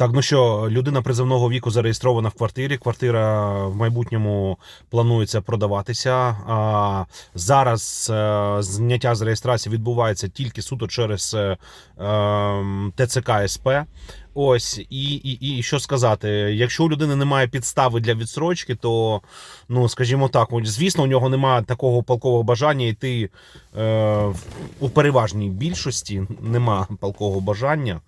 Так, ну що, людина призовного віку зареєстрована в квартирі. Квартира в майбутньому планується продаватися. А зараз е, зняття з реєстрації відбувається тільки суто через е, ем, ТЦК СП. Ось і, і, і що сказати, якщо у людини немає підстави для відсрочки, то ну скажімо так, звісно, у нього немає такого палкового бажання йти е, у переважній більшості. Нема палкового бажання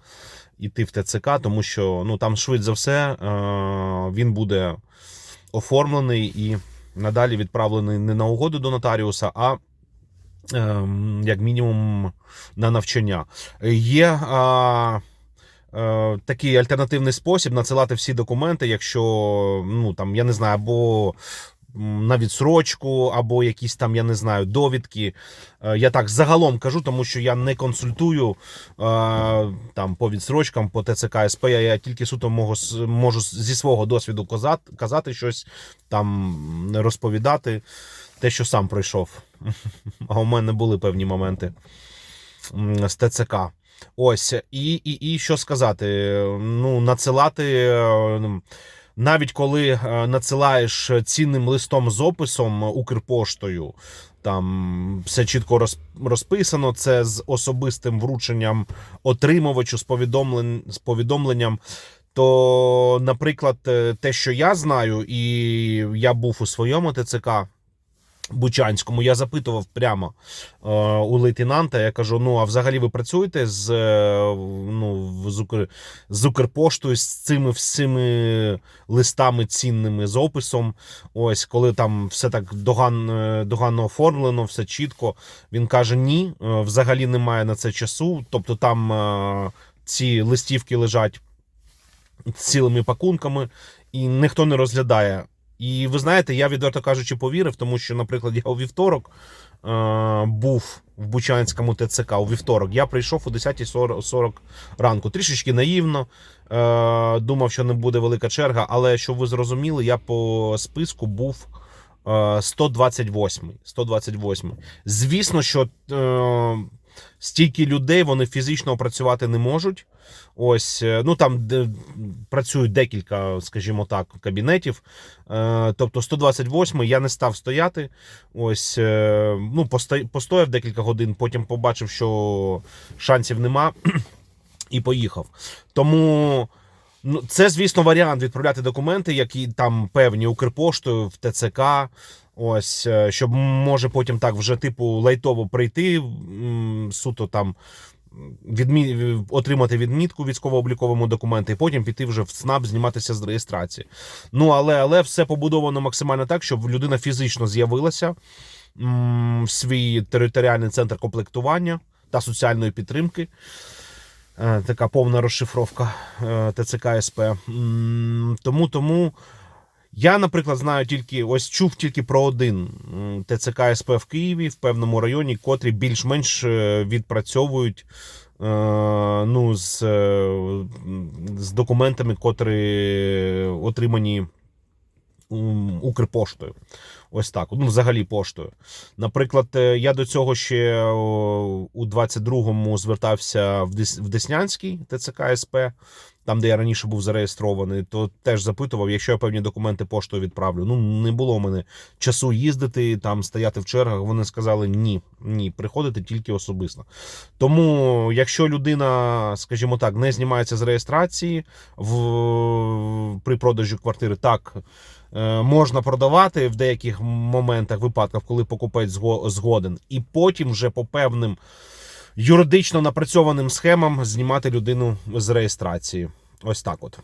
йти в ТЦК, тому що ну там швидше за все е, він буде оформлений і надалі відправлений не на угоду до нотаріуса, а ем, як мінімум на навчання. Є а, е, такий альтернативний спосіб надсилати всі документи, якщо ну там я не знаю, або на відсрочку, або якісь там, я не знаю, довідки. Е, Я так загалом кажу, тому що я не консультую е, там по відсрочкам, по ТЦК СП. Я, я тільки суто можу, можу зі свого досвіду казати, казати щось, там розповідати те, що сам пройшов. А у мене були певні моменти з ТЦК. Ось, і, і, і що сказати? Ну, надсилати. Е, Навіть коли е, надсилаєш цінним листом з описом Укрпоштою, там все чітко роз, розписано. Це з особистим врученням отримувачу з повідомлен, з повідомленням. То, наприклад, е, те, що я знаю, і я був у своєму ТЦК Бучанському, я запитував прямо е, у лейтенанта. Я кажу: ну а взагалі ви працюєте з, е, ну, з, Укр... з Укрпоштою, з цими всіми листами цінними з описом. Ось коли там все так доган, е, доганно оформлено, все чітко. Він каже: ні, е, взагалі немає на це часу. Тобто там е, ці листівки лежать цілими пакунками, і ніхто не розглядає. І ви знаєте, я відверто кажучи, повірив, тому що, наприклад, я у вівторок е, був в Бучанському ТЦК у вівторок. Я прийшов о 10.40 ранку. Трішечки наївно. Е, думав, що не буде велика черга, але щоб ви зрозуміли, я по списку був. е, 128. 128. Звісно, що е, стільки людей вони фізично працювати не можуть. Ось, е, ну там де працюють декілька, скажімо так, кабінетів. Е, тобто 128 я не став стояти. Ось, е, ну, постояв декілька годин, потім побачив, що шансів нема, і поїхав. Тому. Ну, це, звісно, варіант відправляти документи, які там певні Укрпоштою в ТЦК. Ось, е, щоб може потім так вже типу лайтово прийти, суто там відмі... отримати відмітку військово-обліковому документі, і потім піти вже в ЦНАП зніматися з реєстрації. Ну але, але все побудовано максимально так, щоб людина фізично з'явилася в свій територіальний центр комплектування та соціальної підтримки. Е, Така повна розшифровка е, ТЦК СП. Тому тому я, наприклад, знаю тільки ось чув тільки про один ТЦК СП в Києві в певному районі, котрі більш-менш е, відпрацьовують. Ну, з, з документами, котрі отримані Укрпоштою. Ось так. Ну, взагалі поштою. Наприклад, е, я до цього ще у 22-му звертався в Дес- Деснянський ТЦК СП, там, де я раніше був зареєстрований, то теж запитував, якщо я певні документи поштою відправлю. Ну, не було в мене часу їздити, там стояти в чергах. Вони сказали ні, ні, приходити тільки особисто. Тому, якщо людина, скажімо так, не знімається з реєстрації в, при продажі квартири, так. е, Можна продавати в деяких моментах, випадках, коли покупець зго- згоден, і потім вже по певним юридично напрацьованим схемам знімати людину з реєстрації. Ось так от.